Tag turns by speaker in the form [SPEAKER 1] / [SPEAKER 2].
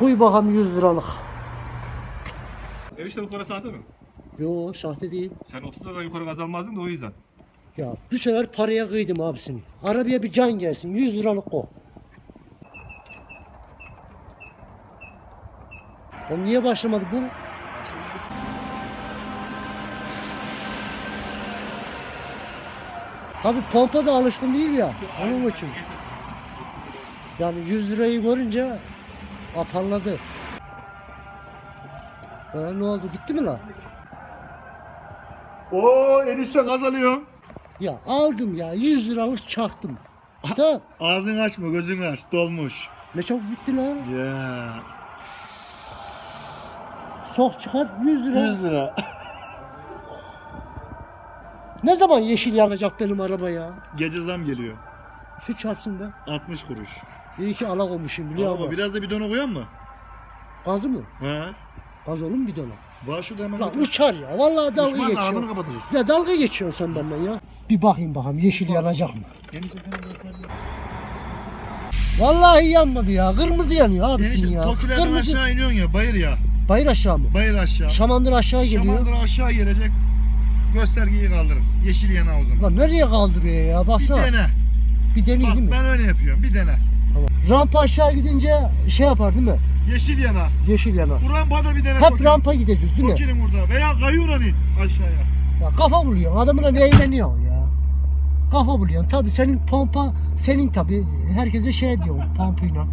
[SPEAKER 1] Koy bakalım 100 liralık.
[SPEAKER 2] Enişte bu para sahte mi?
[SPEAKER 1] Yo sahte değil.
[SPEAKER 2] Sen 30 liradan yukarı kazanmazdın da o yüzden.
[SPEAKER 1] Ya bu sefer paraya kıydım abisini. Arabaya bir can gelsin 100 liralık o. O niye başlamadı bu? Tabi pompa da alışkın değil ya. Onun için. Yani 100 lirayı görünce aparladı. Ha, ne oldu gitti mi lan?
[SPEAKER 3] Oo enişte gaz alıyorum.
[SPEAKER 1] Ya aldım ya 100 liralık çaktım. Da
[SPEAKER 3] Ağzını açma gözünü aç dolmuş.
[SPEAKER 1] ne çok bitti lan.
[SPEAKER 3] Ya.
[SPEAKER 1] Sok çıkar 100 lira.
[SPEAKER 3] 100 lira.
[SPEAKER 1] Ne zaman yeşil yanacak benim araba ya?
[SPEAKER 3] Gece zam geliyor.
[SPEAKER 1] Şu çarpsın be.
[SPEAKER 3] 60 kuruş.
[SPEAKER 1] İyi ki ala olmuşum biliyor
[SPEAKER 3] Ama
[SPEAKER 1] musun?
[SPEAKER 3] biraz da bidona koyan mı?
[SPEAKER 1] Gazı mı?
[SPEAKER 3] He.
[SPEAKER 1] Gaz bir dönem?
[SPEAKER 3] Var şurada hemen.
[SPEAKER 1] Lan uçar ya. Vallahi dalga
[SPEAKER 3] Uçmaz ağzını
[SPEAKER 1] geçiyor.
[SPEAKER 3] kapatıyorsun.
[SPEAKER 1] Ya dalga geçiyorsun sen benden ya. Bir bakayım bakalım yeşil yanacak mı? Vallahi yanmadı ya. Kırmızı yanıyor abisin
[SPEAKER 3] Enişte
[SPEAKER 1] ya.
[SPEAKER 3] Tokilerden
[SPEAKER 1] Kırmızı.
[SPEAKER 3] aşağı iniyorsun ya bayır ya.
[SPEAKER 1] Bayır aşağı mı?
[SPEAKER 3] Bayır aşağı.
[SPEAKER 1] Şamandır aşağı geliyor.
[SPEAKER 3] Şamandıra aşağı gelecek. Göstergeyi kaldırın. Yeşil yana o zaman.
[SPEAKER 1] Lan nereye kaldırıyor ya?
[SPEAKER 3] Bir
[SPEAKER 1] Baksana.
[SPEAKER 3] dene.
[SPEAKER 1] Bir deneyim
[SPEAKER 3] Bak
[SPEAKER 1] mi?
[SPEAKER 3] ben öyle yapıyorum. Bir dene.
[SPEAKER 1] Tamam. Rampa aşağı gidince şey yapar değil mi?
[SPEAKER 3] Yeşil yana.
[SPEAKER 1] Yeşil yanar.
[SPEAKER 3] Bu rampada bir dene.
[SPEAKER 1] Hep
[SPEAKER 3] Toki-
[SPEAKER 1] rampa gideceğiz değil mi?
[SPEAKER 3] Toki'nin burada. Veya kayuran in aşağıya.
[SPEAKER 1] Ya kafa buluyorsun. Adamına ne eğleniyorsun ya? Kafa buluyorsun. Tabii senin pompa senin tabii herkese şey diyor pompayla.